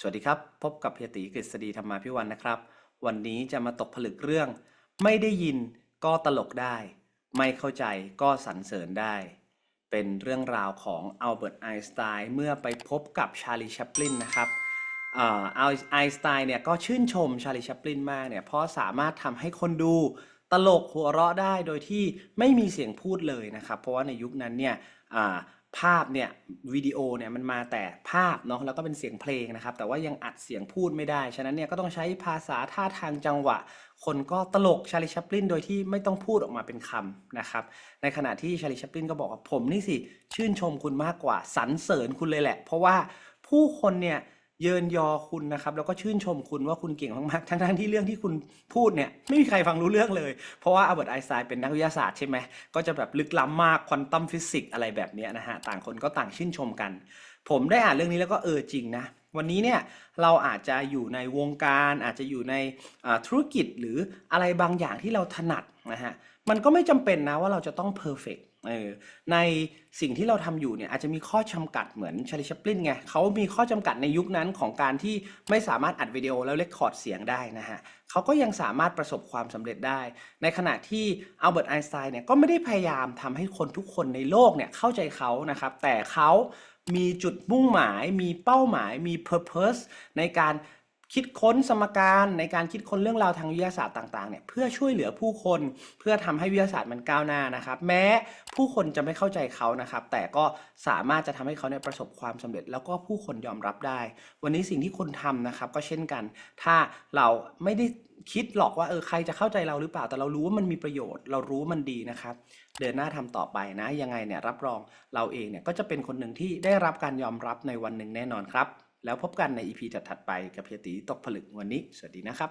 สวัสดีครับ พบกับเฮียตีกฤษฎีธรรมาพิวันนะครับ วันนี้จะมาตกผลึกเรื่อง ไม่ได้ยินก็ตลกได้ ไม่เข้าใจก็สรรเสริญได้ เป็นเรื่องราวของอัลเบิร์ตไอน์สไตน์เมื่อไปพบกับชาลีแชปลินนะครับอ่าอัลไอน์สไตน์เนี่ยก็ชื่นชมชาลีแชปลินมากเนี่ยเพราะสามารถทำให้คนดูตลกหัวเราะได้โดยที่ไม่มีเสียงพูดเลยนะครับ เพราะว่าในยุคนั้นเนี่ยอ ภาพเนี่ยวิดีโอเนี่ยมันมาแต่ภาพเนาะแล้วก็เป็นเสียงเพลงนะครับ แต่ว่ายังอัดเสียงพูดไม่ได้ ฉะนั้นเนี่ยก็ต้องใช้ภาษาท่าทางจังหวะ คนก็ตลกชาลิชัปลินโดยที่ไม่ต้องพูดออกมาเป็นคำนะครับ ในขณะที่ชาลิชัปลินก็บอกว่าผมนี่สิ ชื่นชมคุณมากกว่าสรรเสริญคุณเลยแหละ เพราะว่าผู้คนเนี่ย เยินยอคุณนะครับแล้วก็ชื่นชมคุณว่าคุณเก่งมากๆทั้งๆที่เรื่องที่คุณพูดเนี่ยไม่มีใครฟังรู้เรื่องเลย เพราะว่าอัลเบิร์ตไอน์สไตน์เป็นนักวิทยาศาสตร์ใช่ไหมก็จะแบบลึกล้ำมากควอนตัมฟิสิกส์อะไรแบบนี้นะฮะต่างคนก็ต่างชื่นชมกัน ผมได้อ่านเรื่องนี้แล้วก็เออจริงนะวันนี้เนี่ยเราอาจจะอยู่ในวงการอาจจะอยู่ในธุรกิจหรืออะไรบางอย่างที่เราถนัดนะฮะมันก็ไม่จำเป็นนะว่าเราจะต้องเพอร์เฟกต์ เออในสิ่งที่เราทำอยู่เนี่ยอาจจะมีข้อจำกัดเหมือนชาลิชัปลินไงเขามีข้อจำกัดในยุคนั้นของการที่ไม่สามารถอัดวิดีโอแล้วเรคคอร์ดเสียงได้นะฮะเขาก็ยังสามารถประสบความสำเร็จได้ ในขณะที่อัลเบิร์ตไอน์สไตน์เนี่ยก็ไม่ได้พยายามทำให้คนทุกคนในโลกเนี่ยเข้าใจเขานะครับ แต่เขามีจุดมุ่งหมาย มีเป้าหมาย มี purpose ในการ คิดค้นสมการในการคิดค้นเรื่องราวทางวิทยาศาสตร์ต่างๆเนี่ยเพื่อช่วยเหลือผู้คนเพื่อทำให้วิทยาศาสตร์มันก้าวหน้านะครับ แม้ผู้คนจะไม่เข้าใจเขานะครับ แต่ก็สามารถจะทำให้เขาเนี่ยประสบความสำเร็จ แล้วก็ผู้คนยอมรับได้ วันนี้สิ่งที่คนทำนะครับก็เช่นกัน ถ้าเราไม่ได้คิดหรอกว่าเออใครจะเข้าใจเราหรือเปล่าแต่เรารู้ว่ามันมีประโยชน์ เรารู้มันดีนะครับ เดินหน้าทำต่อไปนะ ยังไงเนี่ยรับรองเราเองเนี่ยก็จะเป็นคนหนึ่งที่ได้รับการยอมรับในวันหนึ่งแน่นอนครับ แล้วพบกันใน EP ถัดๆไปกับเฮียตีตกผลึกวันนี้ สวัสดีนะครับ